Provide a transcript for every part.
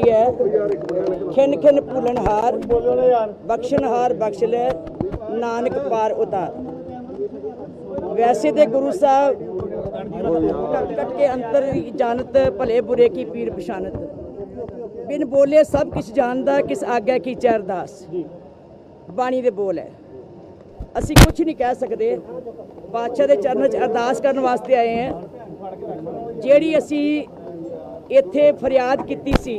Party ਹੈ, ਖਿੰਨ ਖਿੰਨ ਭੁੱਲਣਹਾਰ ਬਖਸ਼ਣਹਾਰ ਬਖਸ਼ ਲੈ, ਨਾਨਕ ਪਾਰ ਉਤਾਰ। ਵੈਸੇ ਤੇ ਗੁਰੂ ਸਾਹਿਬ ਕੱਟ ਕੇ ਅੰਤਰ ਜਾਣਤ, ਭਲੇ ਬੁਰੇ ਕੀ ਪੀਰ ਪਛਾਨਤ ਬਿਨ ਬੋਲੇ ਸਭ ਕੁਝ ਜਾਣਦਾ, ਕਿਸ ਆਗਿਆ ਕੀ ਚਰਦਾਸ ਬਾਣੀ ਦੇ ਬੋਲ ਹੈ। ਅਸੀਂ ਕੁਝ ਨਹੀਂ ਕਹਿ ਸਕਦੇ। ਬਾਦਸ਼ਾਹ ਦੇ ਚਰਨਾਂ 'ਚ ਅਰਦਾਸ ਕਰਨ ਵਾਸਤੇ ਆਏ ਹਾਂ। ਜਿਹੜੀ ਅਸੀਂ ਇੱਥੇ ਫਰਿਆਦ ਕੀਤੀ ਸੀ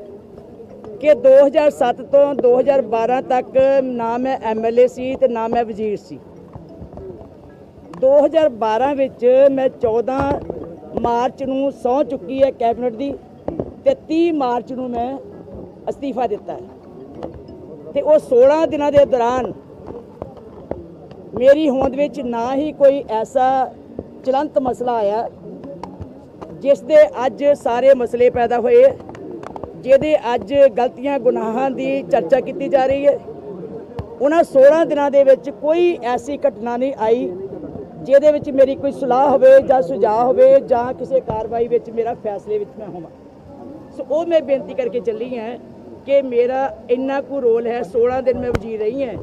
ਕਿ 2007 ਤੋਂ 2012 ਤੱਕ ਨਾ ਮੈਂ ਐਮਐਲਏ ਸੀ ਤੇ ਨਾ ਮੈਂ ਵਜ਼ੀਰ ਸੀ। 2012 ਵਿੱਚ ਮੈਂ 14 ਮਾਰਚ ਨੂੰ ਸਹੁੰ ਚੁੱਕੀ ਹੈ ਕੈਬਨਿਟ ਦੀ ਤੇ 30 ਮਾਰਚ ਨੂੰ ਮੈਂ ਅਸਤੀਫਾ ਦਿੱਤਾ ਹੈ। ਤੇ ਉਹ 16 ਦਿਨਾਂ ਦੇ ਦੌਰਾਨ ਮੇਰੀ ਹੋਂਦ ਵਿੱਚ ਨਾ ਹੀ ਕੋਈ ਐਸਾ ਚਲੰਤ ਮਸਲਾ ਆਇਆ ਜਿਸ ਦੇ ਅੱਜ ਸਾਰੇ ਮਸਲੇ ਪੈਦਾ ਹੋਏ। ਜਿਹਦੇ ਅੱਜ ਗਲਤੀਆਂ, ਗੁਨਾਹਾਂ ਦੀ ਚਰਚਾ ਕੀਤੀ ਜਾ ਰਹੀ ਹੈ। ਉਹਨਾਂ 16 ਦਿਨਾਂ ਦੇ ਵਿੱਚ ਕੋਈ ਐਸੀ ਘਟਨਾ ਨਹੀਂ ਆਈ ਜਿਹਦੇ ਵਿੱਚ ਮੇਰੀ ਕੋਈ ਸਲਾਹ ਹੋਵੇ ਜਾਂ ਸੁਝਾਅ ਹੋਵੇ ਜਾਂ ਕਿਸੇ ਕਾਰਵਾਈ ਵਿੱਚ ਮੇਰਾ ਫੈਸਲੇ ਵਿੱਚ ਮੈਂ ਹੋਵਾਂ। ਸੋ ਉਹ ਮੈਂ ਬੇਨਤੀ ਕਰਕੇ ਚੱਲੀ ਹਾਂ ਕਿ ਮੇਰਾ ਇੰਨਾ ਕੁ ਰੋਲ ਹੈ 16 ਦਿਨ ਮੈਂ ਵਜੀ ਰਹੀ ਹਾਂ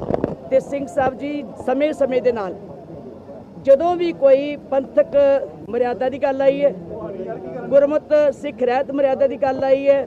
ਤੇ ਸਿੰਘ ਸਾਹਿਬ ਜੀ ਸਮੇਂ-ਸਮੇਂ ਦੇ ਨਾਲ ਜਦੋਂ ਵੀ ਕੋਈ ਪੰਥਕ ਮਰਿਆਦਾ ਦੀ ਗੱਲ ਆਈ ਹੈ, ਗੁਰਮਤ ਸਿੱਖ ਰਹਿਤ ਮਰਿਆਦਾ ਦੀ ਗੱਲ ਆਈ ਹੈ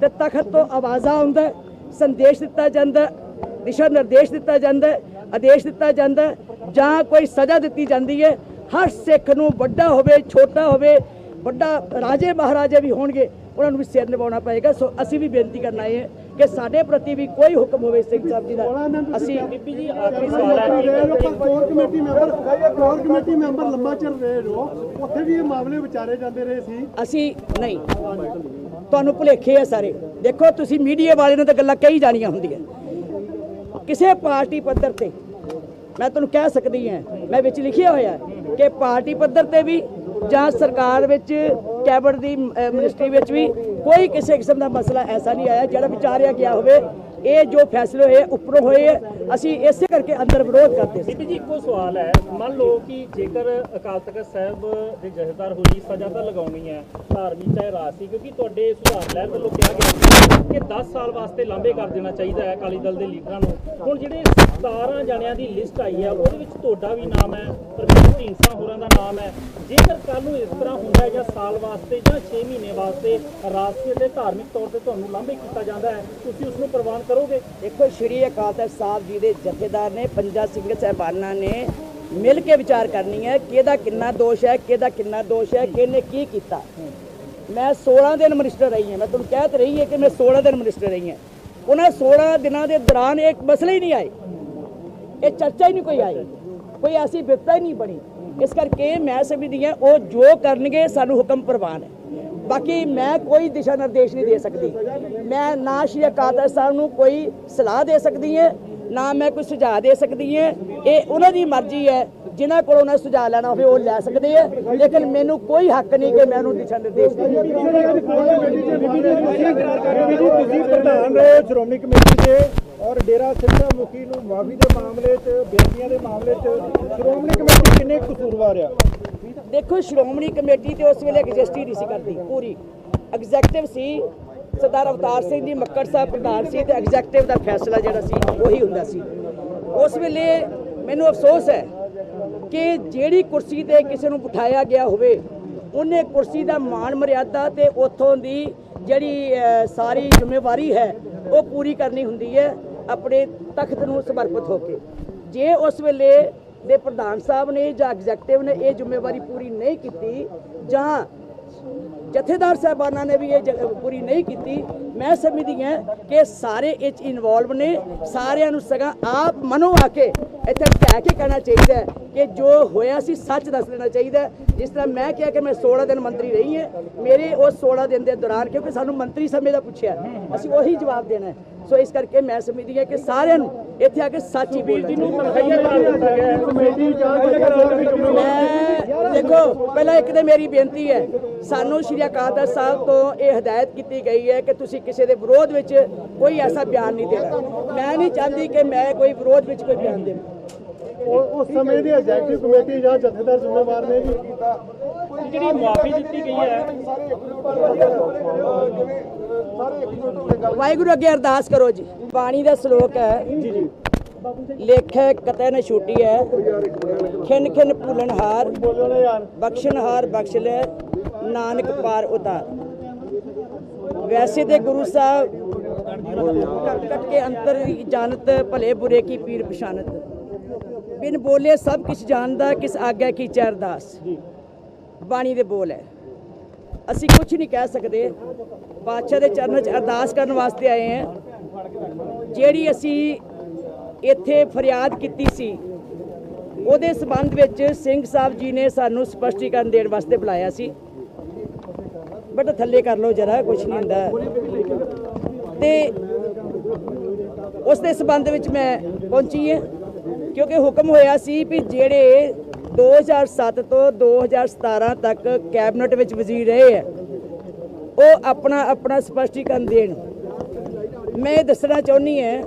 ਤੇ ਤਖਤ ਤੋਂ ਆਵਾਜ਼ਾਂ ਆਉਂਦਾ ਸੰਦੇਸ਼ ਦਿੱਤਾ ਜਾਂਦਾ ਦਿਸ਼ਾ ਨਿਰਦੇਸ਼ ਦਿੱਤਾ ਜਾਂਦਾ ਆਦੇਸ਼ ਦਿੱਤਾ ਜਾਂਦਾ ਜਾਂ ਕੋਈ ਸਜ਼ਾ ਦਿੱਤੀ ਜਾਂਦੀ ਹੈ ਹਰ ਸਿੱਖ ਨੂੰ ਵੱਡਾ ਹੋਵੇ ਛੋਟਾ ਹੋਵੇ ਵੱਡਾ ਰਾਜੇ ਮਹਾਰਾਜੇ ਵੀ ਹੋਣਗੇ ਉਹਨਾਂ ਨੂੰ ਵੀ ਸਿਰ ਨਿਭਾਉਣਾ ਪਏਗਾ। ਸੋ ਅਸੀਂ ਵੀ ਬੇਨਤੀ ਕਰਨ ਹਾਂ ਕਿ ਸਾਡੇ ਪ੍ਰਤੀ ਵੀ ਕੋਈ ਹੁਕਮ ਹੋਵੇ ਸਿੰਘ ਸਾਹਿਬ ਜੀ ਦਾ। ਅਸੀਂ ਬੀਬੀ ਜੀ ਆਖਰੀ ਸਵਾਲ ਹੈ। Core committee member core committee member ਲੰਬਾ ਚਿਰ ਰਹੇ ਹੋ ਉੱਥੇ ਵੀ ਇਹ ਮਾਮਲੇ ਵਿਚਾਰੇ ਜਾਂਦੇ ਰਹੇ ਸੀ। ਅਸੀਂ ਨਹੀਂ। ਤੁਹਾਨੂੰ ਭੁਲੇਖੇ ਆ ਸਾਰੇ। ਦੇਖੋ ਤੁਸੀਂ ਮੀਡੀਆ ਵਾਲੇ ਨੂੰ ਤਾਂ ਗੱਲਾਂ ਕਹੀ ਜਾਣੀਆਂ ਹੁੰਦੀਆਂ। ਕਿਸੇ ਪਾਰਟੀ ਪੱਧਰ ਤੇ ਮੈਂ ਤੁਹਾਨੂੰ ਕਹਿ ਸਕਦੀ ਹਾਂ ਮੈਂ ਵਿੱਚ ਲਿਖਿਆ ਹੋਇਆ ਕਿ ਪਾਰਟੀ ਪੱਧਰ ਤੇ ਵੀ ਜਾਂ ਸਰਕਾਰ ਵਿੱਚ ਕੈਬਨਿਟ ਦੀ ਅਹ, ਮਿਨਿਸਟਰੀ ਵਿੱਚ ਵੀ ਕੋਈ ਕਿਸੇ ਕਿਸਮ ਦਾ ਮਸਲਾ ਐਸਾ ਨਹੀਂ ਆਇਆ ਜਿਹੜਾ ਵਿਚਾਰਿਆ ਗਿਆ ਹੋਵੇ ਇਹ ਜੋ ਫੈਸਲੇ ਹੋਏ ਉੱਪਰੋਂ ਹੋਏ, ਅਸੀਂ ਇਸੇ ਕਰਕੇ ਅੰਦਰ ਵਿਰੋਧ ਕਰਦੇ ਸੀ। ਬੀਬੀ ਜੀ, ਇੱਕੋ ਸਵਾਲ ਹੈ। ਮੰਨ ਲਓ ਕਿ ਜੇਕਰ ਅਕਾਲ ਤਖਤ ਸਾਹਿਬ ਦੇ ਜਥੇਦਾਰ ਹੋਈ ਸਜ਼ਾ ਤਾਂ ਲਗਾਉਣੀ ਹੈ, ਧਾਰਮਿਕ ਚਾਹੇ ਰਾਜਸੀ ਕਿਉਂਕਿ ਤੁਹਾਡੇ ਸੁਧਾਰ ਲਹਿਰ ਵੱਲੋਂ ਕਿਹਾ ਗਿਆ ਕਿ 10 ਸਾਲ ਵਾਸਤੇ ਲਾਂਭੇ ਕਰ ਦੇਣਾ ਚਾਹੀਦਾ ਹੈ ਅਕਾਲੀ ਦਲ ਦੇ ਲੀਡਰਾਂ ਨੂੰ। ਹੁਣ ਜਿਹੜੇ 17 ਜਣਿਆਂ ਦੀ ਲਿਸਟ ਆਈ ਹੈ, ਉਹਦੇ ਵਿੱਚ ਤੁਹਾਡਾ ਵੀ ਨਾਮ ਹੈ ਪ੍ਰਵੀਨ ਢੀਂਡਸਾ ਹੋਰਾਂ ਦਾ ਨਾਮ ਹੈ। ਜੇਕਰ ਕੱਲ ਨੂੰ ਇਸ ਤਰ੍ਹਾਂ ਹੁੰਦਾ ਜਾਂ ਸਾਲ ਵਾਸਤੇ ਜਾਂ 6 ਮਹੀਨੇ ਵਾਸਤੇ ਰਾਜਸੀ ਅਤੇ ਧਾਰਮਿਕ ਤੌਰ ਤੇ ਤੁਹਾਨੂੰ ਲਾਂਭੇ ਕੀਤਾ ਜਾਂਦਾ ਹੈ, ਤੁਸੀਂ ਉਸ ਨੂੰ ਪ੍ਰਵਾਨ ਕਰੋਗੇ? ਦੇਖੋ, ਸ਼੍ਰੀ ਅਕਾਲ ਤਖਤ ਸਾਹਿਬ ਜੀ ਦੇ ਜਥੇਦਾਰ ਨੇ, ਪੰਜਾ ਸਿੰਘ ਸਾਹਿਬਾਨਾਂ ਨੇ ਮਿਲ ਕੇ ਵਿਚਾਰ ਕਰਨੀ ਹੈ, ਕਿਹਦਾ ਕਿੰਨਾ ਦੋਸ਼ ਹੈ, ਕਿਹਦਾ ਕਿੰਨਾ ਦੋਸ਼ ਹੈ, ਕਿਹਨੇ ਕੀ ਕੀਤਾ? ਮੈਂ 16 ਦਿਨ ਮਿਨਿਸਟਰ ਰਹੀ ਹਾਂ। ਮੈਂ ਤੁਹਾਨੂੰ ਕਹਿ ਤੇ ਰਹੀ ਹੈ ਕਿ ਮੈਂ 16 ਦਿਨ ਮਿਨਿਸਟਰ ਰਹੀ ਹਾਂ। ਉਹਨਾਂ 16 ਦਿਨਾਂ ਦੇ ਦੌਰਾਨ ਇੱਕ ਮਸਲਾ ਹੀ ਨਹੀਂ ਆਏ। ਇਹ ਚਰਚਾ ਹੀ ਨਹੀਂ ਕੋਈ ਆਈ। ਕੋਈ ਐਸੀ ਵਿਪਤਾ ਹੀ ਨਹੀਂ ਬਣੀ। ਇਸ ਕਰਕੇ ਮੈਂ ਸਮਝਦੀ ਹਾਂ ਉਹ ਜੋ ਕਰਨਗੇ, ਸਾਨੂੰ ਹੁਕਮ ਪ੍ਰਵਾਨ ਹੈ। ਬਾਕੀ ਮੈਂ ਕੋਈ ਦਿਸ਼ਾ ਨਿਰਦੇਸ਼ ਨਹੀਂ ਦੇ ਸਕਦੀ। ਮੈਂ ਨਾ ਸ਼੍ਰੀ ਅਕਾਲ ਸਾਹਿਬ ਨੂੰ ਕੋਈ ਸਲਾਹ ਦੇ ਸਕਦੀ ਹੈ, ਨਾ ਮੈਂ ਕੋਈ ਸੁਝਾਅ ਦੇ ਸਕਦੀ ਹਾਂ। ਇਹ ਉਹਨਾਂ ਦੀ ਮਰਜ਼ੀ ਹੈ, ਜਿਨ੍ਹਾਂ ਕੋਲ ਉਹਨਾਂ ਸੁਝਾਅ ਲੈਣਾ ਹੋਵੇ ਉਹ ਲੈ ਸਕਦੇ ਆ। ਲੇਕਿਨ ਮੈਨੂੰ ਕੋਈ ਹੱਕ ਨਹੀਂ ਕਿ ਮੈਂ ਉਹਨੂੰ ਦਿਸ਼ਾ ਨਿਰਦੇਸ਼ ਦੇ ਤੁਸੀਂ ਪ੍ਰਧਾਨ ਰਹੇ ਸ਼੍ਰੋਮਣੀ ਕਮੇਟੀ ਦੇ ਔਰ ਡੇਰਾ ਸਿੱਧਾ ਮੁਖੀ ਨੂੰ ਮਾਫੀ ਦੇ ਮਾਮਲੇ 'ਚ ਬੇਨਤੀਆਂ ਦੇ ਮਾਮਲੇ 'ਚ ਸ਼੍ਰੋਮਣੀ ਕਮੇਟੀ ਕਿੰਨੇ ਕਸੂਰਵਾਰ ਆ? ਦੇਖੋ, ਸ਼੍ਰੋਮਣੀ ਕਮੇਟੀ ਤੇ ਉਸ ਵੇਲੇ ਐਗਜ਼ਿਸਟ ਨਹੀਂ ਸੀ ਕਰਦੀ, ਪੂਰੀ। ਐਗਜ਼ੈਕਟਿਵ ਸੀ ਸਰਦਾਰ ਅਵਤਾਰ ਸਿੰਘ ਜੀ, ਮੱਕੜ ਸਾਹਿਬ ਪ੍ਰਧਾਨ ਸੀ ਤੇ ਐਗਜ਼ੈਕਟਿਵ ਦਾ ਫੈਸਲਾ ਜਿਹੜਾ ਸੀ, ਉਹੀ ਹੁੰਦਾ ਸੀ। ਉਸ ਵੇਲੇ ਮੈਨੂੰ ਅਫਸੋਸ ਹੈ ਕਿ ਜਿਹੜੀ ਕੁਰਸੀ ਤੇ ਕਿਸੇ ਨੂੰ ਬਿਠਾਇਆ ਗਿਆ ਹੋਵੇ, ਉਹਨੇ ਕੁਰਸੀ ਦਾ ਮਾਣ ਮਰਿਆਦਾ ਤੇ ਉਥੋਂ ਦੀ ਜਿਹੜੀ ਸਾਰੀ ਜ਼ਿੰਮੇਵਾਰੀ ਹੈ, ਉਹ ਪੂਰੀ ਕਰਨੀ ਹੁੰਦੀ ਹੈ ਆਪਣੇ ਤਖਤ ਨੂੰ ਸਮਰਪਿਤ ਹੋ ਕੇ। ਜੇ ਉਸ ਵੇਲੇ ਦੇ ਪ੍ਰਧਾਨ ਸਾਹਿਬ ਨੇ ਜਾਂ ਐਗਜ਼ੈਕਟਿਵ ਨੇ ਇਹ ਜ਼ਿੰਮੇਵਾਰੀ ਪੂਰੀ ਨਹੀਂ ਕੀਤੀ ਜਾਂ ਜਥੇਦਾਰ ਸਾਹਿਬਾਨਾਂ ਨੇ ਵੀ ਇਹ ਪੂਰੀ ਨਹੀਂ ਕੀਤੀ, ਮੈਂ ਸਮਝਦੀ ਹਾਂ ਕਿ ਸਾਰੇ ਇਹ 'ਚ ਇਨਵੋਲਵ ਨੇ, ਸਾਰਿਆਂ ਨੂੰ ਸਗਾ ਆਪ ਮਨੋ ਆ ਕੇ ਇੱਥੇ ਕਹਿ ਕੇ ਕਹਿਣਾ ਚਾਹੀਦਾ ਹੈ ਕਿ ਜੋ ਹੋਇਆ ਸੀ ਸੱਚ ਦੱਸ ਦੇਣਾ ਚਾਹੀਦਾ ਜਿਸ ਤਰ੍ਹਾਂ ਮੈਂ ਕਿਹਾ ਕਿ ਮੈਂ 16 ਦਿਨ ਮੰਤਰੀ ਰਹੀ ਹਾਂ, ਮੇਰੇ ਉਸ 16 ਦਿਨ ਦੇ ਦੌਰਾਨ ਕਿਉਂਕਿ ਸਾਨੂੰ ਮੰਤਰੀ ਸਮੇਂ ਦਾ ਪੁੱਛਿਆ, ਅਸੀਂ ਉਹੀ ਜਵਾਬ ਦੇਣਾ ਹੈ। ਸੋ ਇਸ ਕਰਕੇ ਮੈਂ ਸਮਝਦੀ ਹਾਂ ਕਿ ਸਾਰਿਆਂ ਨੂੰ ਇੱਥੇ ਆ ਕੇ ਸੱਚ ਹੀ ਬੋਲਣਾ ਮੈਂ ਦੇਖੋ ਪਹਿਲਾਂ ਇੱਕ ਤੇ ਮੇਰੀ ਬੇਨਤੀ ਹੈ ਸਾਨੂੰ ਸ਼੍ਰੀ ਅਕਾਲ ਤਖਤ ਸਾਹਿਬ ਤੋਂ ਇਹ ਹਦਾਇਤ ਕੀਤੀ ਗਈ ਹੈ ਕਿ ਤੁਸੀਂ ਕਿਸੇ ਦੇ ਵਿਰੋਧ ਵਿੱਚ ਕੋਈ ਐਸਾ ਬਿਆਨ ਨਹੀਂ ਦੇਣਾ। ਮੈਂ ਨਹੀਂ ਚਾਹੁੰਦੀ ਕਿ ਮੈਂ ਕੋਈ ਵਿਰੋਧ ਵਿੱਚ ਕੋਈ ਬਿਆਨ ਦੇਵਾਂ। ਉਸ ਸਮੇਂ ਦੀ ਐਗਜ਼ੈਕਟਿਵ ਕਮੇਟੀ ਜਾਂ ਜਥੇਦਾਰ ਜ਼ਿੰਮੇਵਾਰ ਨੇ ਜੀ? ਜਿਹੜੀ ਮੁਆਫੀ ਦਿੱਤੀ ਗਈ ਹੈ। ਵਾਹਿਗੁਰੂ ਅੱਗੇ ਅਰਦਾਸ ਕਰੋ ਜੀ। ਬਾਣੀ ਦਾ ਸ਼ਲੋਕ ਹੈ ਜੀ ਜੀ। ਲੇਖੈ ਕਤੈ ਨ ਛੂਟੀ ਹੈ ਖਿਨ ਖਿਨ ਭੂਲਨਹਾਰ ਬੋਲੋ ਨਾ ਯਾਰ। ਬਖਸ਼ਣਹਾਰ ਬਖਸ਼ ਲੈ ਨਾਨਕ ਪਾਰ ਉਤਾਰ। ਵੈਸੇ ਤੇ ਗੁਰੂ ਸਾਹਿਬ ਕੱਟ ਕੇ ਅੰਤਰ ਜਾਣਤ ਭਲੇ ਬੁਰੇ ਕੀ ਪੀਰ ਪਛਾਨਤ ਬਿਨ ਬੋਲੇ ਸਭ ਕੁਝ ਜਾਣਦਾ ਕਿਸ ਆਗਿਆ ਕੀ ਚਰਦਾਸ ਬਾਣੀ ਦੇ ਬੋਲ ਹੈ। ਅਸੀਂ ਕੁਝ ਨਹੀਂ ਕਹਿ ਸਕਦੇ। ਬਾਦਸ਼ਾਹ ਦੇ ਚਰਨਾਂ 'ਚ ਅਰਦਾਸ ਕਰਨ ਵਾਸਤੇ ਆਏ ਹਾਂ। ਜਿਹੜੀ ਅਸੀਂ ਇੱਥੇ ਫਰਿਆਦ ਕੀਤੀ ਸੀ, ਉਹਦੇ ਸਬੰਧ ਵਿੱਚ ਸਿੰਘ ਸਾਹਿਬ ਜੀ ਨੇ ਸਾਨੂੰ ਸਪਸ਼ਟੀਕਰਨ ਦੇਣ ਵਾਸਤੇ ਬੁਲਾਇਆ ਸੀ। ਬਟ ਥੱਲੇ ਕਰ ਲਓ ਜਰਾ ਕੁਝ ਨਹੀਂ ਹੁੰਦਾ। ਤੇ ਉਸ ਦੇ ਸਬੰਧ ਵਿੱਚ ਮੈਂ ਪਹੁੰਚੀ ਹਾਂ, ਕਿਉਂਕਿ ਹੁਕਮ ਹੋਇਆ ਸੀ ਵੀ ਜਿਹੜੇ 2007 ਤੋਂ 2017 ਤੱਕ ਕੈਬਨਿਟ ਵਿੱਚ ਵਜ਼ੀਰ ਰਹੇ ਹੈ। ਉਹ ਆਪਣਾ ਆਪਣਾ ਸਪਸ਼ਟੀਕਰਨ ਦੇਣ। ਮੈਂ ਇਹ ਦੱਸਣਾ ਚਾਹੁੰਦੀ ਹਾਂ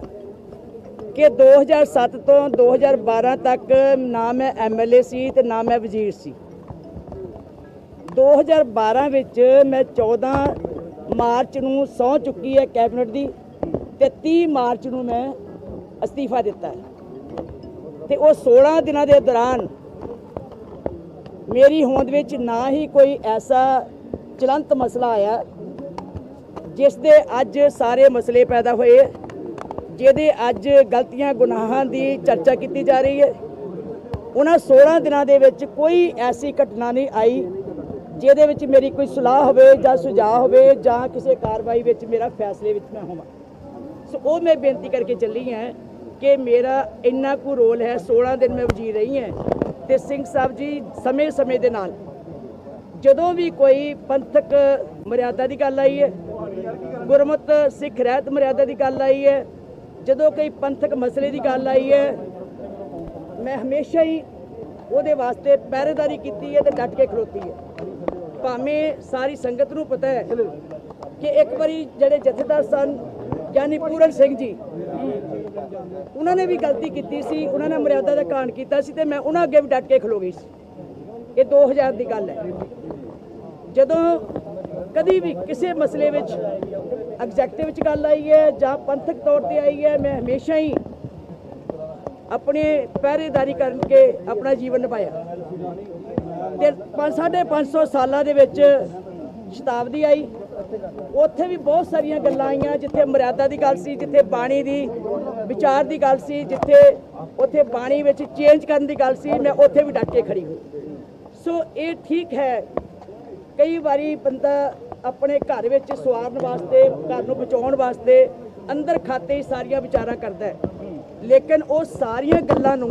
ਕਿ 2007 ਤੋਂ 2012 ਤੱਕ ਨਾ ਮੈਂ ਐਮਐਲਏ ਸੀ ਤੇ ਨਾ ਮੈਂ ਵਜ਼ੀਰ ਸੀ। 2012 ਵਿੱਚ ਮੈਂ 14 ਮਾਰਚ ਨੂੰ ਸਹੁੰ ਚੁੱਕੀ ਹੈ ਕੈਬਨਿਟ ਦੀ ਤੇ 30 ਮਾਰਚ ਨੂੰ ਮੈਂ ਅਸਤੀਫਾ ਦਿੱਤਾ ਹੈ। ਤੇ ਉਹ 16 ਦਿਨਾਂ ਦੇ ਦੌਰਾਨ ਮੇਰੀ ਹੋਂਦ ਵਿੱਚ ਨਾ ਹੀ ਕੋਈ ਐਸਾ ਚਲੰਤ ਮਸਲਾ ਆਇਆ ਜਿਸ ਦੇ ਅੱਜ ਸਾਰੇ ਮਸਲੇ ਪੈਦਾ ਹੋਏ, ਜਿਹਦੇ ਅੱਜ ਗਲਤੀਆਂ, ਗੁਨਾਹਾਂ ਦੀ ਚਰਚਾ ਕੀਤੀ ਜਾ ਰਹੀ ਹੈ। ਉਹਨਾਂ 16 ਦਿਨਾਂ ਦੇ ਵਿੱਚ ਕੋਈ ਐਸੀ ਘਟਨਾ ਨਹੀਂ ਆਈ ਜਿਹਦੇ ਵਿੱਚ ਮੇਰੀ ਕੋਈ ਸਲਾਹ ਹੋਵੇ ਜਾਂ ਸੁਝਾਅ ਹੋਵੇ ਜਾਂ ਕਿਸੇ ਕਾਰਵਾਈ ਵਿੱਚ ਮੇਰਾ ਫੈਸਲੇ ਵਿੱਚ ਮੈਂ ਹੋਵਾਂ। ਸੋ ਉਹ ਮੈਂ ਬੇਨਤੀ ਕਰਕੇ ਚੱਲੀ ਹਾਂ ਕਿ ਮੇਰਾ ਇੰਨਾ ਕੁ ਰੋਲ ਹੈ 16 ਦਿਨ ਮੈਂ ਵਜ਼ੀਰ ਰਹੀ ਹਾਂ ਤੇ ਸਿੰਘ ਸਾਹਿਬ ਜੀ ਸਮੇਂ-ਸਮੇਂ ਦੇ ਨਾਲ। ਜਦੋਂ ਵੀ ਕੋਈ ਪੰਥਕ ਮਰਿਆਦਾ ਦੀ ਗੱਲ ਆਈ ਹੈ, ਗੁਰਮਤ ਸਿੱਖ ਰਹਿਤ ਮਰਿਆਦਾ ਦੀ ਗੱਲ ਆਈ ਹੈ, ਜਦੋਂ ਕੋਈ ਪੰਥਕ ਮਸਲੇ ਦੀ ਗੱਲ ਆਈ ਹੈ, ਮੈਂ ਹਮੇਸ਼ਾ ਹੀ ਉਹਦੇ ਵਾਸਤੇ ਪਹਿਰੇਦਾਰੀ ਕੀਤੀ ਹੈ ਤੇ ਡਟ ਕੇ ਖਲੋਤੀ ਹੈ। ਭਾਵੇਂ ਸਾਰੀ ਸੰਗਤ ਨੂੰ ਪਤਾ ਹੈ ਕਿ ਇੱਕ ਵਾਰੀ ਜਿਹੜੇ ਜਥੇਦਾਰ ਸਨ ਗਿਆਨੀ ਪੂਰਨ ਸਿੰਘ ਜੀ ਉਹਨਾਂ ਨੇ ਵੀ ਗਲਤੀ ਕੀਤੀ ਸੀ, ਉਹਨਾਂ ਨੇ ਮਰਿਆਦਾ ਦਾ ਕਾਂਡ ਕੀਤਾ ਸੀ ਤੇ ਮੈਂ ਉਹਨਾਂ ਅੱਗੇ ਵੀ ਡਟ ਕੇ ਖਲੋ ਗਈ ਸੀ। ਇਹ 2000 ਦੀ ਗੱਲ ਹੈ। ਜਦੋਂ ਕਦੀ ਵੀ ਕਿਸੇ ਮਸਲੇ ਵਿੱਚ ਐਗਜ਼ੈਕਟਿਵ ਵਿੱਚ ਗੱਲ ਆਈ ਹੈ ਜਾਂ ਪੰਥਕ ਤੌਰ ਤੇ ਆਈ ਹੈ, ਮੈਂ ਹਮੇਸ਼ਾ ਹੀ ਆਪਣੇ ਪਹਿਰੇਦਾਰੀ ਕਰਕੇ ਆਪਣਾ ਜੀਵਨ ਨਿਭਾਇਆ। ਤੇ 5 ਸਾਲਾਂ ਦੇ ਵਿੱਚ ਸ਼ਤਾਬਦੀ ਆਈ। ਉੱਥੇ ਵੀ ਬਹੁਤ ਸਾਰੀਆਂ ਗੱਲਾਂ ਆਈਆਂ, ਜਿੱਥੇ ਮਰਿਆਦਾ ਦੀ ਗੱਲ ਸੀ, ਜਿੱਥੇ ਬਾਣੀ ਦੀ ਵਿਚਾਰ ਦੀ ਗੱਲ ਸੀ, ਜਿੱਥੇ ਉੱਥੇ ਬਾਣੀ ਵਿੱਚ ਚੇਂਜ ਕਰਨ ਦੀ ਗੱਲ ਸੀ, ਮੈਂ ਉੱਥੇ ਵੀ ਡਟ ਕੇ ਖੜੀ ਹੋਈ। ਸੋ ਇਹ ਠੀਕ ਹੈ, ਕਈ ਵਾਰੀ ਬੰਦਾ ਆਪਣੇ ਘਰ ਵਿੱਚ ਸਵਾਰਨ ਵਾਸਤੇ, ਘਰ ਨੂੰ ਬਚਾਉਣ ਵਾਸਤੇ ਅੰਦਰ ਖਾਤੇ ਹੀ ਸਾਰੀਆਂ ਵਿਚਾਰਾਂ ਕਰਦਾ ਹੈ। ਲੇਕਿਨ ਉਹ ਸਾਰੀਆਂ ਗੱਲਾਂ ਨੂੰ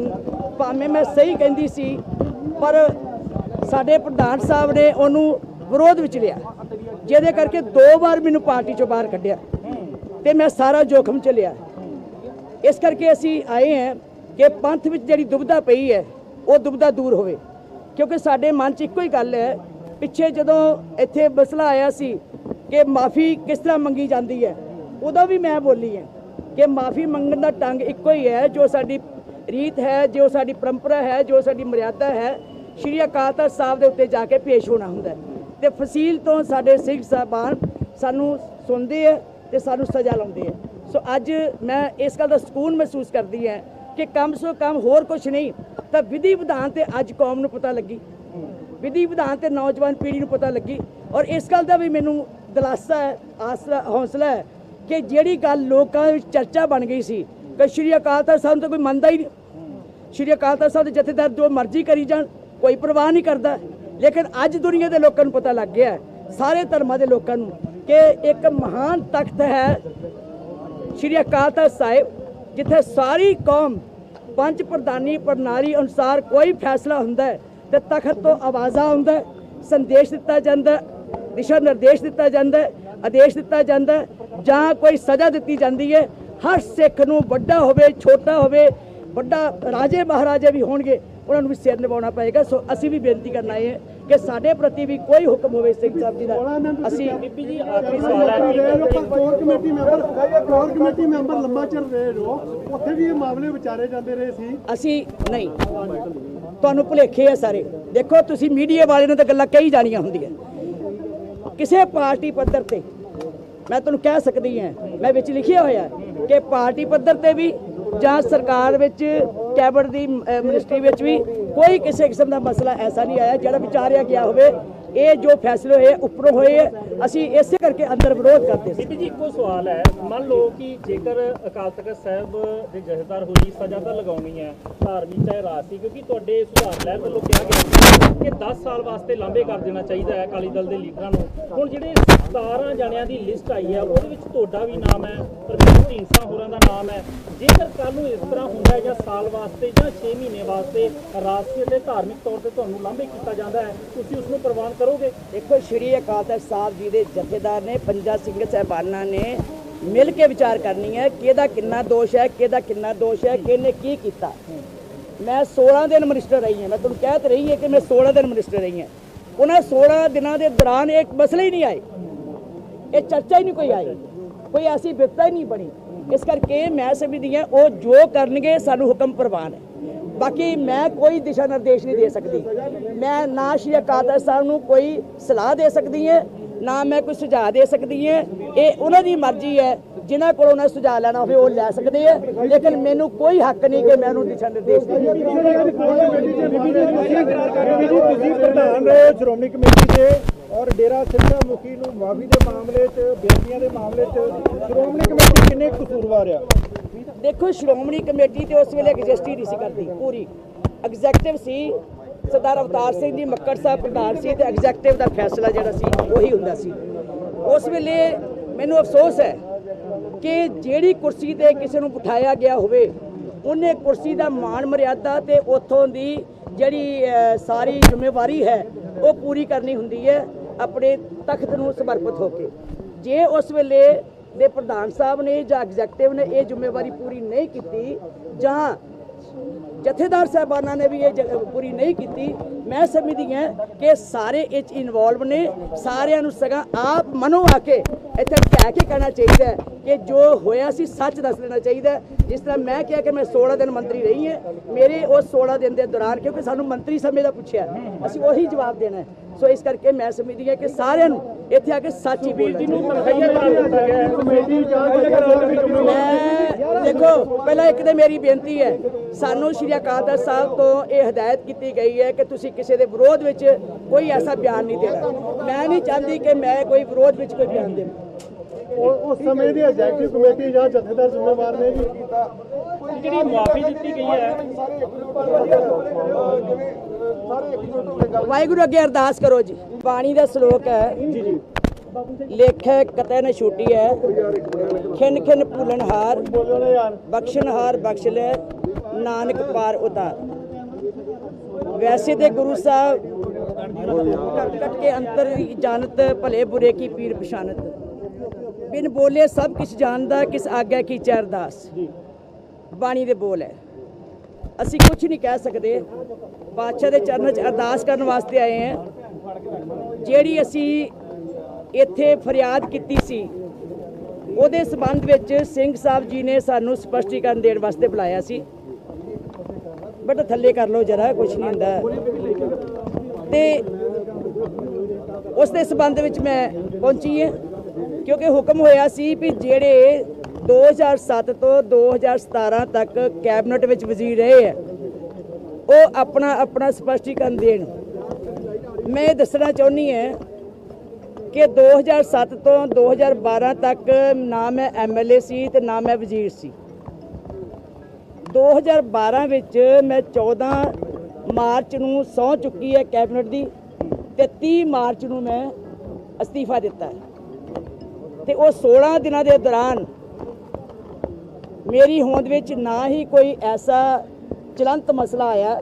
ਭਾਵੇਂ ਮੈਂ ਸਹੀ ਕਹਿੰਦੀ ਸੀ, ਪਰ ਸਾਡੇ ਪ੍ਰਧਾਨ ਸਾਹਿਬ ਨੇ ਉਹਨੂੰ ਵਿਰੋਧ ਵਿੱਚ ਲਿਆ। ਜਿਹਦੇ ਕਰਕੇ ਦੋ ਵਾਰ ਮੈਨੂੰ ਪਾਰਟੀ ਚੋਂ ਬਾਹਰ ਕੱਢਿਆ ਤੇ ਮੈਂ ਸਾਰਾ ਜੋਖਮ ਚ ਲਿਆ। ਇਸ ਕਰਕੇ ਅਸੀਂ ਆਏ ਹਾਂ ਕਿ ਪੰਥ ਵਿੱਚ ਜਿਹੜੀ ਦੁਬਧਾ ਪਈ ਹੈ, ਉਹ ਦੁਬਧਾ ਦੂਰ ਹੋਵੇ। ਕਿਉਂਕਿ ਸਾਡੇ ਮਨ 'ਚ ਇੱਕੋ ਹੀ ਗੱਲ ਹੈ, ਪਿੱਛੇ ਜਦੋਂ ਇੱਥੇ ਮਸਲਾ ਆਇਆ ਸੀ ਕਿ ਮਾਫੀ ਕਿਸ ਤਰ੍ਹਾਂ ਮੰਗੀ ਜਾਂਦੀ ਹੈ, ਉਦੋਂ ਵੀ ਮੈਂ ਬੋਲੀ ਹੈ ਕਿ ਮਾਫੀ ਮੰਗਣ ਦਾ ਟੰਗ ਇੱਕੋ ਹੀ ਹੈ, ਜੋ ਸਾਡੀ ਰੀਤ ਹੈ, ਜੋ ਸਾਡੀ ਪਰੰਪਰਾ ਹੈ, ਜੋ ਸਾਡੀ ਮਰਿਆਦਾ ਹੈ, ਸ਼੍ਰੀ ਅਕਾਲ ਤਖਤ ਸਾਹਿਬ ਦੇ ਉੱਤੇ ਜਾ ਕੇ ਪੇਸ਼ ਹੋਣਾ ਹੁੰਦਾ ਹੈ। ਤੇ ਫਸੀਲ ਤੋਂ ਸਾਡੇ ਸਿੱਖ ਸਾਹਿਬਾਨ ਸਾਨੂੰ ਸੁਣਦੇ ਆ ਤੇ ਸਾਨੂੰ ਸਜ਼ਾ ਲਾਉਂਦੇ ਆ ਸੋ ਅੱਜ ਮੈਂ ਇਸ ਗੱਲ ਦਾ ਸਕੂਨ ਮਹਿਸੂਸ ਕਰਦੀ ਹਾਂ ਕਿ ਕੰਮ ਸੋ ਕੰਮ ਹੋਰ ਕੁਝ ਨਹੀਂ, ਤਾਂ ਵਿਧੀ ਵਿਧਾਨ ਤੇ ਅੱਜ ਕੌਮ ਨੂੰ ਪਤਾ ਲੱਗੀ। ਵਿਧੀ ਵਿਧਾਨ ਤੇ ਨੌਜਵਾਨ ਪੀੜ੍ਹੀ ਨੂੰ ਪਤਾ ਲੱਗੀ ਔਰ ਇਸ ਗੱਲ ਦਾ ਵੀ ਮੈਨੂੰ ਦਿਲਾਸਾ ਹੈ, ਆਸਰਾ, ਹੌਸਲਾ ਹੈ ਕਿ ਜਿਹੜੀ ਗੱਲ ਲੋਕਾਂ ਵਿੱਚ ਚਰਚਾ ਬਣ ਗਈ ਸੀ ਕਿ ਸ਼੍ਰੀ ਅਕਾਲ ਤਖਤ ਸਾਹਿਬ ਨੂੰ ਤਾਂ ਕੋਈ ਮੰਨਦਾ ਹੀ ਨਹੀਂ। ਸ਼੍ਰੀ ਅਕਾਲ ਤਖਤ ਸਾਹਿਬ ਦੇ ਜਥੇਦਾਰ ਜੋ ਮਰਜ਼ੀ ਕਰੀ ਜਾਣ, ਕੋਈ ਪਰਵਾਹ ਨਹੀਂ ਕਰਦਾ। ਲੇਕਿਨ ਅੱਜ ਦੁਨੀਆ ਦੇ ਲੋਕਾਂ ਨੂੰ ਪਤਾ ਲੱਗ ਗਿਆ ਸਾਰੇ ਧਰਮਾਂ ਦੇ ਲੋਕਾਂ ਨੂੰ, ਕਿ ਇੱਕ ਮਹਾਨ ਤਖਤ ਹੈ ਸ਼੍ਰੀ ਅਕਾਲ ਤਖਤ ਸਾਹਿਬ, ਜਿੱਥੇ ਸਾਰੀ ਕੌਮ ਪੰਜ ਪ੍ਰਧਾਨੀ ਪ੍ਰਣਾਲੀ ਅਨੁਸਾਰ ਕੋਈ ਫੈਸਲਾ ਹੁੰਦਾ ਹੈ, ਤੇ ਤਖਤ ਤੋਂ ਆਵਾਜ਼ਾਂ ਆਉਂਦਾ ਸੰਦੇਸ਼ ਦਿੱਤਾ ਜਾਂਦਾ ਦਿਸ਼ਾ ਨਿਰਦੇਸ਼ ਦਿੱਤਾ ਜਾਂਦਾ ਆਦੇਸ਼ ਦਿੱਤਾ ਜਾਂਦਾ ਜਾਂ ਕੋਈ ਸਜ਼ਾ ਦਿੱਤੀ ਜਾਂਦੀ ਹੈ, ਹਰ ਸਿੱਖ ਨੂੰ ਵੱਡਾ ਹੋਵੇ, ਛੋਟਾ ਹੋਵੇ, ਵੱਡਾ ਰਾਜੇ ਮਹਾਰਾਜੇ ਵੀ ਹੋਣਗੇ, ਉਹਨਾਂ ਨੂੰ ਵੀ ਸਿਰ ਨਿਭਾਉਣਾ ਪਏਗਾ, ਸੋ ਅਸੀਂ ਵੀ ਬੇਨਤੀ ਕਰਨਾ ਹੈ ਕਿ ਸਾਡੇ ਪ੍ਰਤੀ ਵੀ ਕੋਈ ਹੁਕਮ ਹੋਵੇ ਸਿੰਘ ਸਾਹਿਬ ਜੀ ਦਾ। ਅਸੀਂ ਬੀਬੀ ਜੀ ਆਖਰੀ ਸਵਾਲ ਹੈ ਕਿ core committee member core committee member ਲੰਮਾ ਚਿਰ ਰਹੇ ਹੋ ਉੱਥੇ ਵੀ ਇਹ ਮਾਮਲੇ ਵਿਚਾਰੇ ਜਾਂਦੇ ਰਹੇ ਸੀ। ਅਸੀਂ ਨਹੀਂ। ਤੁਹਾਨੂੰ ਭੁਲੇਖੇ ਆ ਸਾਰੇ। ਦੇਖੋ ਤੁਸੀਂ ਮੀਡੀਆ ਵਾਲੇ ਨੇ ਤਾਂ ਗੱਲਾਂ ਕਈ ਜਾਣੀਆਂ ਹੁੰਦੀਆਂ। ਕਿਸੇ ਪਾਰਟੀ ਪੱਧਰ ਤੇ ਮੈਂ ਤੁਹਾਨੂੰ ਕਹਿ ਸਕਦੀ ਹਾਂ ਮੈਂ ਵਿੱਚ ਲਿਖਿਆ ਹੋਇਆ ਕਿ ਪਾਰਟੀ ਪੱਧਰ ਤੇ ਵੀ ਜਾਂ ਸਰਕਾਰ ਵਿੱਚ ਕੈਬਨਿਟ ਦੀ ਮਿਨਿਸਟਰੀ ਵਿੱਚ ਵੀ ਕੋਈ ਕਿਸੇ ਕਿਸਮ ਦਾ ਮਸਲਾ ਐਸਾ ਨਹੀਂ ਆਇਆ ਜਿਹੜਾ ਵਿਚਾਰਿਆ ਗਿਆ ਹੋਵੇ ਇਹ ਜੋ ਫੈਸਲੇ ਹੋਏ ਉੱਪਰੋਂ ਹੋਏ, ਅਸੀਂ ਇਸੇ ਕਰਕੇ ਅੰਦਰ ਵਿਰੋਧ ਕਰਦੇ ਸੀ। ਬੀਬੀ ਜੀ, ਇੱਕੋ ਸਵਾਲ ਹੈ। ਮੰਨ ਲਓ ਕਿ ਜੇਕਰ ਅਕਾਲ ਤਖਤ ਸਾਹਿਬ ਦੇ ਜਥੇਦਾਰ ਹੋਈ ਸਜ਼ਾ ਤਾਂ ਲਗਾਉਣੀ ਹੈ, ਧਾਰਮਿਕ ਚਾਹੇ ਰਾਜਸੀ, ਕਿਉਂਕਿ ਤੁਹਾਡੇ ਸੁਧਾਰ ਲਹਿਰ ਵੱਲੋਂ ਕਿਹਾ ਗਿਆ ਕਿ 10 ਸਾਲ ਵਾਸਤੇ ਲਾਂਭੇ ਕਰ ਦੇਣਾ ਚਾਹੀਦਾ ਹੈ ਅਕਾਲੀ ਦਲ ਦੇ ਲੀਡਰਾਂ ਨੂੰ। ਹੁਣ ਜਿਹੜੇ 17 ਜਣਿਆਂ ਦੀ ਲਿਸਟ ਆਈ ਹੈ, ਉਹਦੇ ਵਿੱਚ ਤੁਹਾਡਾ ਵੀ ਨਾਮ ਹੈ ਪ੍ਰਵੀਨ ਢੀਂਸਾ ਹੋਰਾਂ ਦਾ ਨਾਮ ਹੈ। ਜੇਕਰ ਕੱਲ ਨੂੰ ਇਸ ਤਰ੍ਹਾਂ ਹੁੰਦਾ ਜਾਂ ਸਾਲ ਵਾਸਤੇ ਜਾਂ 6 ਮਹੀਨੇ ਵਾਸਤੇ ਰਾਜਸੀ ਅਤੇ ਧਾਰਮਿਕ ਤੌਰ ਤੇ ਤੁਹਾਨੂੰ ਲਾਂਭੇ ਕੀਤਾ ਜਾਂਦਾ ਹੈ, ਤੁਸੀਂ ਉਸ ਨੂੰ ਪ੍ਰਵਾਨ ਕਰੋਗੇ? ਦੇਖੋ ਸ਼੍ਰੀ ਅਕਾਲ ਤਖਤ ਸਾਹਿਬ ਜੀ ਦੇ ਜਥੇਦਾਰ ਨੇ, ਪੰਜਾ ਸਿੰਘ ਸਾਹਿਬਾਨਾਂ ਨੇ ਮਿਲ ਕੇ ਵਿਚਾਰ ਕਰਨੀ ਹੈ, ਕਿਹਦਾ ਕਿੰਨਾ ਦੋਸ਼ ਹੈ, ਕਿਹਦਾ ਕਿੰਨਾ ਦੋਸ਼ ਹੈ, ਕਿਹਨੇ ਕੀ ਕੀਤਾ? ਮੈਂ 16 ਦਿਨ ਮਿਨਿਸਟਰ ਰਹੀ ਹਾਂ। ਮੈਂ ਤੁਹਾਨੂੰ ਕਹਿ ਤੇ ਰਹੀ ਹਾਂ ਕਿ ਮੈਂ 16 ਦਿਨ ਮਿਨਿਸਟਰ ਰਹੀ ਹਾਂ। ਉਹਨਾਂ 16 ਦਿਨਾਂ ਦੇ ਦੌਰਾਨ ਇੱਕ ਮਸਲਾ ਹੀ ਨਹੀਂ ਆਏ। ਇਹ ਚਰਚਾ ਹੀ ਨਹੀਂ ਕੋਈ ਆਈ। ਕੋਈ ਐਸੀ ਵਿਪਤਾ ਹੀ ਨਹੀਂ ਬਣੀ। ਇਸ ਕਰਕੇ ਮੈਂ ਸਮਝਦੀ ਹਾਂ, ਉਹ ਜੋ ਕਰਨਗੇ, ਸਾਨੂੰ ਹੁਕਮ ਪ੍ਰਵਾਨ ਹੈ। ਬਾਕੀ ਮੈਂ ਕੋਈ ਦਿਸ਼ਾ ਨਿਰਦੇਸ਼ ਨਹੀਂ ਦੇ ਸਕਦੀ। ਮੈਂ ਨਾ ਸ਼੍ਰੀ ਅਕਾਲ ਸਾਹਿਬ ਨੂੰ ਕੋਈ ਸਲਾਹ ਦੇ ਸਕਦੀ ਹਾਂ, ਨਾ ਮੈਂ ਕੋਈ ਸੁਝਾਅ ਦੇ ਸਕਦੀ ਹਾਂ। ਇਹ ਉਹਨਾਂ ਦੀ ਮਰਜ਼ੀ ਹੈ, ਜਿਨ੍ਹਾਂ ਕੋਲ ਉਹਨਾਂ ਸੁਝਾਅ ਲੈਣਾ ਹੋਵੇ ਉਹ ਲੈ ਸਕਦੇ ਆ। ਲੇਕਿਨ ਮੈਨੂੰ ਕੋਈ ਹੱਕ ਨਹੀਂ ਕਿ ਮੈਂ ਉਹਨੂੰ ਦਿਸ਼ਾ ਨਿਰਦੇਸ਼ ਦੇਵਾਂ। ਤੁਸੀਂ ਪ੍ਰਧਾਨ ਰਹੇ ਸ਼੍ਰੋਮਣੀ ਕਮੇਟੀ ਦੇ ਔਰ ਡੇਰਾ ਸਿੱਧਾ ਮੁਖੀ ਨੂੰ ਮਾਫੀ ਦੇ ਮਾਮਲੇ 'ਚ, ਬੇਨਤੀਆਂ ਦੇ ਮਾਮਲੇ 'ਚ ਸ਼੍ਰੋਮਣੀ ਕਮੇਟੀ ਕਿੰਨੇ ਕਸੂਰਵਾਰ ਆ? ਦੇਖੋ, ਸ਼੍ਰੋਮਣੀ ਕਮੇਟੀ ਤੇ ਉਸ ਵੇਲੇ ਐਗਜ਼ਿਸਟ ਹੀ ਨਹੀਂ ਸੀ ਕਰਦੀ, ਪੂਰੀ। ਐਗਜ਼ੈਕਟਿਵ ਸੀ ਸਰਦਾਰ ਅਵਤਾਰ ਸਿੰਘ ਜੀ, ਮੱਕੜ ਸਾਹਿਬ ਪ੍ਰਧਾਨ ਸੀ ਤੇ ਐਗਜ਼ੈਕਟਿਵ ਦਾ ਫੈਸਲਾ ਜਿਹੜਾ ਸੀ, ਉਹੀ ਹੁੰਦਾ ਸੀ। ਉਸ ਵੇਲੇ ਮੈਨੂੰ ਅਫਸੋਸ ਹੈ ਕਿ ਜਿਹੜੀ ਕੁਰਸੀ ਤੇ ਕਿਸੇ ਨੂੰ ਬਿਠਾਇਆ ਗਿਆ ਹੋਵੇ, ਉਹਨੇ ਕੁਰਸੀ ਦਾ ਮਾਣ ਮਰਿਆਦਾ ਤੇ ਉਥੋਂ ਦੀ ਜਿਹੜੀ ਸਾਰੀ ਜ਼ਿੰਮੇਵਾਰੀ ਹੈ, ਉਹ ਪੂਰੀ ਕਰਨੀ ਹੁੰਦੀ ਹੈ, ਆਪਣੇ ਤਖਤ ਨੂੰ ਸਮਰਪਿਤ ਹੋ ਕੇ। ਜੇ ਉਸ ਵੇਲੇ ਦੇ ਪ੍ਰਧਾਨ ਸਾਹਿਬ ਨੇ ਜਾਂ ਐਗਜ਼ੈਕਟਿਵ ਨੇ ਇਹ ਜ਼ਿੰਮੇਵਾਰੀ ਪੂਰੀ ਨਹੀਂ ਕੀਤੀ, ਜਾਂ ਜਥੇਦਾਰ ਸਾਹਿਬਾਨਾਂ ਨੇ ਵੀ ਇਹ ਪੂਰੀ ਨਹੀਂ ਕੀਤੀ, ਮੈਂ ਸਮਝਦੀ ਹਾਂ ਕਿ ਸਾਰੇ ਇਹ 'ਚ ਇਨਵੋਲਵ ਨੇ, ਸਾਰਿਆਂ ਨੂੰ ਸਗਾ ਆਪ ਮਨੋ ਆ ਕੇ ਇੱਥੇ ਕਹਿ ਕੇ ਕਹਿਣਾ ਚਾਹੀਦਾ ਕਿ ਜੋ ਹੋਇਆ ਸੀ ਸੱਚ ਦੱਸ ਦੇਣਾ ਚਾਹੀਦਾ ਜਿਸ ਤਰ੍ਹਾਂ ਮੈਂ ਕਿਹਾ ਕਿ ਮੈਂ 16 ਦਿਨ ਮੰਤਰੀ ਰਹੀ ਹਾਂ, ਮੇਰੇ ਉਸ 16 ਦਿਨ ਦੇ ਦੌਰਾਨ ਕਿਉਂਕਿ ਸਾਨੂੰ ਮੰਤਰੀ ਸਮੇਂ ਦਾ ਪੁੱਛਿਆ, ਅਸੀਂ ਉਹੀ ਜਵਾਬ ਦੇਣਾ ਹੈ। ਸੋ ਇਸ ਕਰਕੇ ਮੈਂ ਸਮਝਦੀ ਹਾਂ ਕਿ ਸਾਰਿਆਂ ਨੂੰ ਇੱਥੇ ਆ ਕੇ ਸੱਚ ਹੀ। ਬੋਲਣਾ ਮੈਂ ਦੇਖੋ ਪਹਿਲਾਂ ਇੱਕ ਤੇ ਮੇਰੀ ਬੇਨਤੀ ਹੈ ਸਾਨੂੰ ਸ਼੍ਰੀ ਅਕਾਲ ਤਖਤ ਸਾਹਿਬ ਤੋਂ ਇਹ ਹਦਾਇਤ ਕੀਤੀ ਗਈ ਹੈ ਕਿ ਤੁਸੀਂ ਕਿਸੇ ਦੇ ਵਿਰੋਧ ਵਿੱਚ ਕੋਈ ਐਸਾ ਬਿਆਨ ਨਹੀਂ ਦੇਣਾ। ਮੈਂ ਨਹੀਂ ਚਾਹੁੰਦੀ ਕਿ ਮੈਂ ਕੋਈ ਵਿਰੋਧ ਵਿੱਚ ਕੋਈ ਬਿਆਨ ਦੇਵਾਂ। ਉਸ ਸਮੇਂ ਦੀ ਐਗਜ਼ੈਕਟਿਵ ਕਮੇਟੀ ਜਾਂ ਜਥੇਦਾਰ ਜ਼ਿੰਮੇਵਾਰ ਨੇ ਜੀ? ਜਿਹੜੀ ਮੁਆਫੀ ਦਿੱਤੀ ਗਈ ਹੈ। ਵਾਹਿਗੁਰੂ ਅੱਗੇ ਅਰਦਾਸ ਕਰੋ ਜੀ। ਬਾਣੀ ਦਾ ਸ਼ਲੋਕ ਹੈ ਜੀ ਜੀ। ਲੇਖੈ ਕਤੈ ਨ ਛੂਟੀ ਹੈ ਖਿਨ ਖਿਨ ਭੂਲਨ ਹਾਰ ਬਖਸ਼ਣ ਹਾਰ ਬਖਸ਼ ਲੈ ਨਾਨਕ ਪਾਰ ਉਤਾਰ। ਵੈਸੇ ਤੇ ਗੁਰੂ ਸਾਹਿਬ ਕਟ ਕੇ ਅੰਤਰ ਜਾਣਤ ਭਲੇ ਬੁਰੇ ਕੀ ਪੀਰ ਪਛਾਨਤ ਬਿਨ ਬੋਲੇ ਸਭ ਕੁਝ ਜਾਣਦਾ ਕਿਸ ਆਗਿਆ ਕੀ ਚਰਦਾਸ ਬਾਣੀ ਦੇ ਬੋਲ ਹੈ। ਅਸੀਂ ਕੁਝ ਨਹੀਂ ਕਹਿ ਸਕਦੇ। ਬਾਦਸ਼ਾਹ ਦੇ ਚਰਨਾਂ 'ਚ ਅਰਦਾਸ ਕਰਨ ਵਾਸਤੇ ਆਏ ਹਾਂ। ਜਿਹੜੀ ਅਸੀਂ ਇੱਥੇ ਫਰਿਆਦ ਕੀਤੀ ਸੀ, ਉਹਦੇ ਸਬੰਧ ਵਿੱਚ ਸਿੰਘ ਸਾਹਿਬ ਜੀ ਨੇ ਸਾਨੂੰ ਸਪਸ਼ਟੀਕਰਨ ਦੇਣ ਵਾਸਤੇ ਬੁਲਾਇਆ ਸੀ। ਬਟ ਥੱਲੇ ਕਰ ਲਓ ਜਰਾ ਕੁਝ ਨਹੀਂ ਹੁੰਦਾ। ਤੇ ਉਸ ਦੇ ਸਬੰਧ ਵਿੱਚ ਮੈਂ ਪਹੁੰਚੀ ਹਾਂ, ਕਿਉਂਕਿ ਹੁਕਮ ਹੋਇਆ ਸੀ ਵੀ ਜਿਹੜੇ 2007 ਤੋਂ 2017 ਤੱਕ ਕੈਬਨਿਟ ਵਿੱਚ ਵਜ਼ੀਰ ਰਹੇ ਹੈ। ਉਹ ਆਪਣਾ ਆਪਣਾ ਸਪਸ਼ਟੀਕਰਨ ਦੇਣ। ਮੈਂ ਇਹ ਦੱਸਣਾ ਚਾਹੁੰਦੀ ਹਾਂ ਕਿ 2007 ਤੋਂ 2012 ਤੱਕ ਨਾ ਮੈਂ ਐਮਐਲਏ ਸੀ ਤੇ ਨਾ ਮੈਂ ਵਜ਼ੀਰ ਸੀ। 2012 ਵਿੱਚ ਮੈਂ 14 ਮਾਰਚ ਨੂੰ ਸਹੁੰ ਚੁੱਕੀ ਹੈ ਕੈਬਨਿਟ ਦੀ ਤੇ 30 ਮਾਰਚ ਨੂੰ ਮੈਂ ਅਸਤੀਫਾ ਦਿੱਤਾ ਹੈ। ਤੇ ਉਹ 16 ਦਿਨਾਂ ਦੇ ਦੌਰਾਨ ਮੇਰੀ ਹੋਂਦ ਵਿੱਚ ਨਾ ਹੀ ਕੋਈ ਐਸਾ ਚਲੰਤ ਮਸਲਾ ਆਇਆ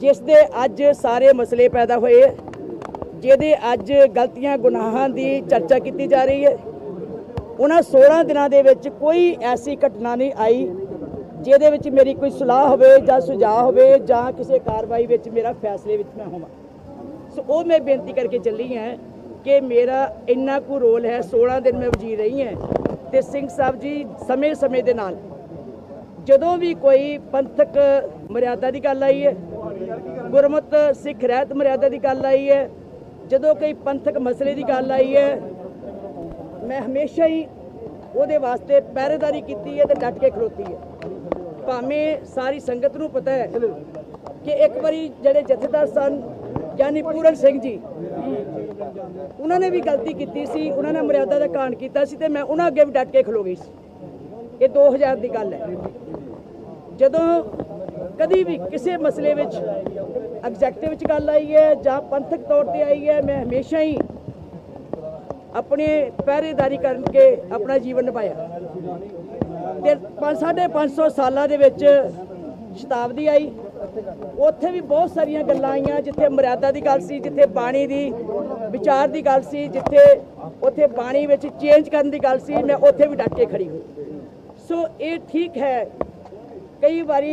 ਜਿਸ ਦੇ ਅੱਜ ਸਾਰੇ ਮਸਲੇ ਪੈਦਾ ਹੋਏ, ਜਿਹਦੇ ਅੱਜ ਗਲਤੀਆਂ, ਗੁਨਾਹਾਂ ਦੀ ਚਰਚਾ ਕੀਤੀ ਜਾ ਰਹੀ ਹੈ। ਉਹਨਾਂ 16 ਦਿਨਾਂ ਦੇ ਵਿੱਚ ਕੋਈ ਐਸੀ ਘਟਨਾ ਨਹੀਂ ਆਈ ਜਿਹਦੇ ਵਿੱਚ ਮੇਰੀ ਕੋਈ ਸਲਾਹ ਹੋਵੇ ਜਾਂ ਸੁਝਾਅ ਹੋਵੇ ਜਾਂ ਕਿਸੇ ਕਾਰਵਾਈ ਵਿੱਚ ਮੇਰਾ ਫੈਸਲੇ ਵਿੱਚ ਮੈਂ ਹੋਵਾਂ। ਸੋ ਉਹ ਮੈਂ ਬੇਨਤੀ ਕਰਕੇ ਚੱਲੀ ਹਾਂ ਕਿ ਮੇਰਾ ਇੰਨਾ ਕੁ ਰੋਲ ਹੈ 16 ਦਿਨ ਮੈਂ ਵਜ਼ੀਰ ਰਹੀ ਹਾਂ ਤੇ ਸਿੰਘ ਸਾਹਿਬ ਜੀ ਸਮੇਂ-ਸਮੇਂ ਦੇ ਨਾਲ। ਜਦੋਂ ਵੀ ਕੋਈ ਪੰਥਕ ਮਰਿਆਦਾ ਦੀ ਗੱਲ ਆਈ ਹੈ, ਗੁਰਮਤ ਸਿੱਖ ਰਹਿਤ ਮਰਿਆਦਾ ਦੀ ਗੱਲ ਆਈ ਹੈ, ਜਦੋਂ ਕੋਈ ਪੰਥਕ ਮਸਲੇ ਦੀ ਗੱਲ ਆਈ ਹੈ, ਮੈਂ ਹਮੇਸ਼ਾ ਹੀ ਉਹਦੇ ਵਾਸਤੇ ਪਹਿਰੇਦਾਰੀ ਕੀਤੀ ਹੈ ਤੇ ਡਟ ਕੇ ਖਲੋਤੀ ਹੈ। ਭਾਵੇਂ ਸਾਰੀ ਸੰਗਤ ਨੂੰ ਪਤਾ ਹੈ ਕਿ ਇੱਕ ਵਾਰੀ ਜਿਹੜੇ ਜਥੇਦਾਰ ਸਨ ਗਿਆਨੀ ਪੂਰਨ ਸਿੰਘ ਜੀ ਉਹਨਾਂ ਨੇ ਵੀ ਗਲਤੀ ਕੀਤੀ ਸੀ, ਉਹਨਾਂ ਨੇ ਮਰਿਆਦਾ ਦਾ ਕਾਣ ਕੀਤਾ ਸੀ ਤੇ ਮੈਂ ਉਹਨਾਂ ਅੱਗੇ ਵੀ ਡਟ ਕੇ ਖਲੋ ਗਈ ਸੀ। ਇਹ 2000 ਦੀ ਗੱਲ ਹੈ। ਜਦੋਂ ਕਦੀ ਵੀ ਕਿਸੇ ਮਸਲੇ ਵਿੱਚ ਐਗਜ਼ੈਕਟਿਵ ਵਿੱਚ ਗੱਲ ਆਈ ਹੈ ਜਾਂ ਪੰਥਕ ਤੌਰ ਤੇ ਆਈ ਹੈ, ਮੈਂ ਹਮੇਸ਼ਾ ਹੀ ਆਪਣੇ ਪਹਿਰੇਦਾਰੀ ਕਰਕੇ ਆਪਣਾ ਜੀਵਨ ਨਿਭਾਇਆ। ਤੇ 500 ਸਾਲਾਂ ਦੇ ਵਿੱਚ ਸ਼ਤਾਬਦੀ ਆਈ। ਉੱਥੇ ਵੀ ਬਹੁਤ ਸਾਰੀਆਂ ਗੱਲਾਂ ਆਈਆਂ, ਜਿੱਥੇ ਮਰਿਆਦਾ ਦੀ ਗੱਲ ਸੀ, ਜਿੱਥੇ ਬਾਣੀ ਦੀ ਵਿਚਾਰ ਦੀ ਗੱਲ ਸੀ, ਜਿੱਥੇ ਉੱਥੇ ਬਾਣੀ ਵਿੱਚ ਚੇਂਜ ਕਰਨ ਦੀ ਗੱਲ ਸੀ, ਮੈਂ ਉੱਥੇ ਵੀ ਡਟ ਕੇ ਖੜੀ ਹੋਈ। ਸੋ ਇਹ ਠੀਕ ਹੈ, ਕਈ ਵਾਰੀ